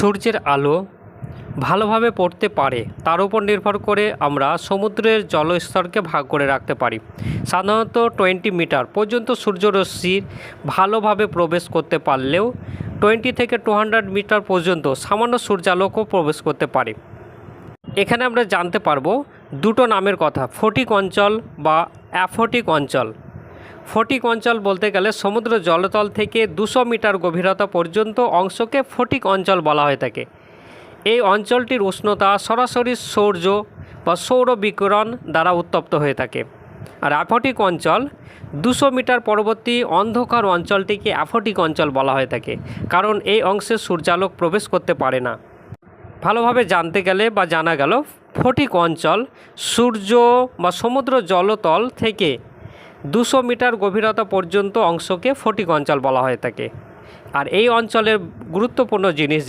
সূর্যের আলো ভালোভাবে পড়তে পারে, তার উপর নির্ভর করে আমরা সমুদ্রের জলস্তরকে ভাগ করে রাখতে পারি। সাধারণত টোয়েন্টি মিটার পর্যন্ত সূর্যরশ্মির ভালোভাবে প্রবেশ করতে পারলেও টোয়েন্টি থেকে টু হান্ড্রেড মিটার পর্যন্ত সামান্য সূর্যালোকও প্রবেশ করতে পারে। এখানে আমরা জানতে পারব দুটো নামের কথা, ফটিক অঞ্চল বা অ্যাফোটিক অঞ্চল। ফটিক অঞ্চল বলতে গেলে সমুদ্র জলতল থেকে দুশো মিটার গভীরতা পর্যন্ত অংশকে ফটিক অঞ্চল বলা হয়ে থাকে। এই অঞ্চলটির উষ্ণতা সরাসরি সূর্য বা সৌর বিকিরণ দ্বারা উত্তপ্ত হয়ে থাকে। আর অ্যাফোটিক অঞ্চল দুশো মিটার পরবর্তী অন্ধকার অঞ্চলটিকে অ্যাফোটিক অঞ্চল বলা হয়ে থাকে, কারণ এই অংশে সূর্যালোক প্রবেশ করতে পারে না। ভালোভাবে জানতে গেলে বা জানা গেল, ফটিক অঞ্চল সূর্য বা সমুদ্র জলতল থেকে দুশো মিটার গভীরতা পর্যন্ত অংশকে ফটিক অঞ্চল বলা হয়ে থাকে। আর এই অঞ্চলের গুরুত্বপূর্ণ জিনিস